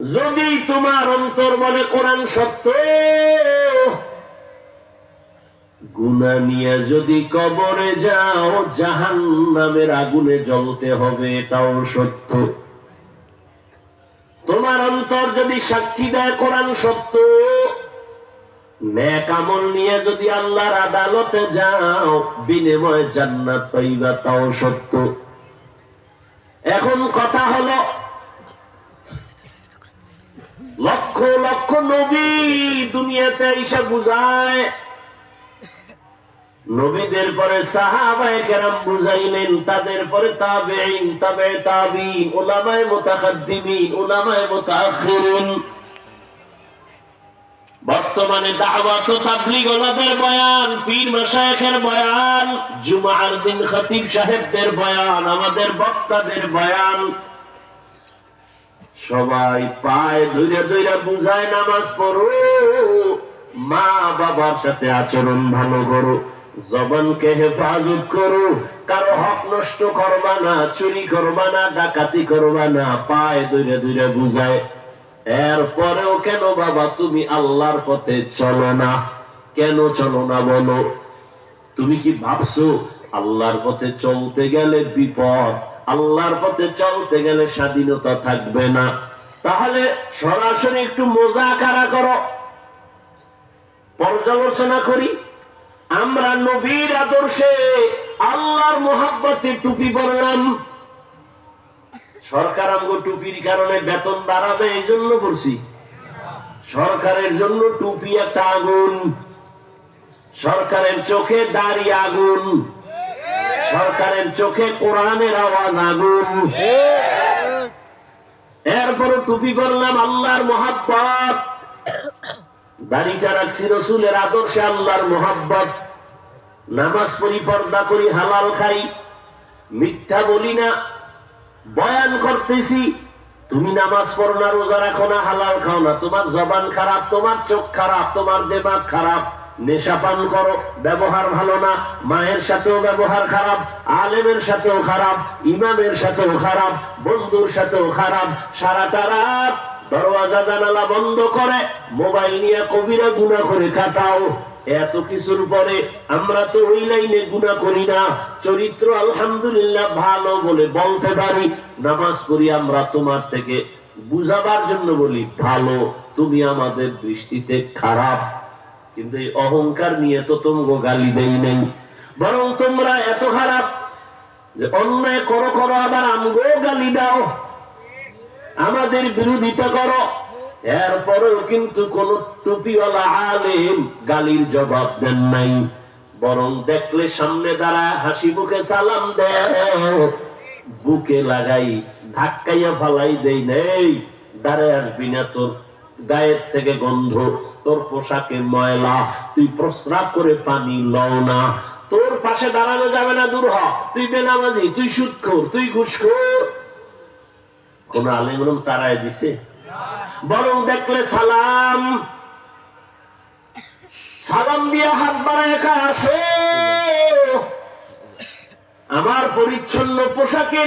যদি তোমার অন্তর মনে কোরআন সত্য গুনা নিয়ে যদি কবরে যাও জাহান নামের আগুনে জ্বলতে হবে, এটাও সত্য। তোমার অন্তর যদি সাক্ষী দেয় কোরআন সত্য ন্যাক আমল নিয়ে যদি আল্লাহর আদালতে যাও, বিনিময় জান্নাত পাইবা, তাও সত্য। এখন কথা হলো নবী দুনিয়াতে বুঝায়। নবীদের পরে বুঝাইলেন, তাদের পরে তাবে বর্তমানে দাওয়াত বয়ান, পীর মাশায়েখের বয়ান, জুমার দিন খতিব সাহেবদের বয়ান, আমাদের বক্তাদের বয়ান। সবাই পায় ধৈর্য ধৈর্য বুঝায় নামাজ পড়ো। মা বাবার সাথে আচরণ ভালো করো, জবানকে হেফাজত করো। কারও হক নষ্ট করবা না, চুরি করবা না, ডাকাতি করবা না, পায় ধৈর্য ধৈর্য বুঝায়। এরপরেও কেন বাবা, তুমি আল্লাহর পথে চলো না? কেন চলো না বলো? তুমি কি ভাবছ, আল্লাহর পথে চলতে গেলে বিপদ, আল্লাহর পথে চলতে গেলে স্বাধীনতা থাকবে না? তাহলে সরাসরি একটু মোজাকারা করো। পর্যালোচনা করি। আমরা নবীর আদর্শে আল্লাহর মোহাব্বতে টুপি পরলাম। সরকার আমগো টুপির কারণে বেতন বাড়াবে এই জন্য করছি সরকারের জন্য টুপি একটা আগুন। সরকারের চোখে দাড়ি আগুন। সরকারের চোখে কোরআনের আওয়াজ আগুন। টুপি করলাম আল্লাহর মোহাব্বত। দাড়িটা রাখছি রসুলের আদর্শে আল্লাহর মোহাব্বত। নামাজ পড়ি পর্দা করি, হালাল খাই। মিথ্যা বলি না, বয়ান করতেছি, তুমি নামাজ পড়ো না, রোজা রাখো না, হালাল খাও না। তোমার জবান খারাপ, তোমার চোখ খারাপ, তোমার দেমাগ খারাপ। নেশা পান করো, ব্যবহার ভালো না, মায়ের সাথেও ব্যবহার খারাপ, আলেমের সাথেও খারাপ, ইমামের সাথেও খারাপ, বন্ধুর সাথেও খারাপ, সারাটা রাত দরওয়াজা জানালা বন্ধ করে, মোবাইল নিয়ে কবিরা গুণা করে কাটাও। এত কিছুর পরে আমরা তো ওই লাইনে গুণা করি না। চরিত্র আলহামদুলিল্লাহ ভালো বলে বলতে পারি, নামাজ করি আমরা তোমার থেকে। বুঝাবার জন্য বলি, ভালো, তুমি আমাদের দৃষ্টিতে খারাপ। কিন্তু এই অহংকার নিয়ে তো তোমাকে গালি দেই নেই। বরং তোমরা এত খারাপ যে অন্যায় করো করো, আবার আমগো গালি দাও। আমাদের বিরোধিতা করো। এরপরেও কিন্তু কোন টুপিওয়ালা আলেম গালির জবাব দেন নাই। বরং দেখলে সামনে দাঁড়ায় হাসি মুখে সালাম দেয় বুকে লাগাই, ধাক্কাইয়া ফালাই দেই নেই। দাঁড়ায় আসবি না তোর গায়ের থেকে গন্ধ, তোর পোশাকে ময়লা, তুই প্রস্রাব করে পানি লও না। তোর পাশে দাঁড়ানো যাবে না দূর হ, তুই বেনামাজি, তুই সুৎখোর, তুই ঘুষখোর। কোন আলেম তারাই দিছে? বরং দেখলে সালাম। সালাম দিয়ে হাত বাড়ায় আসো। আমার পরিচ্ছন্ন পোশাকে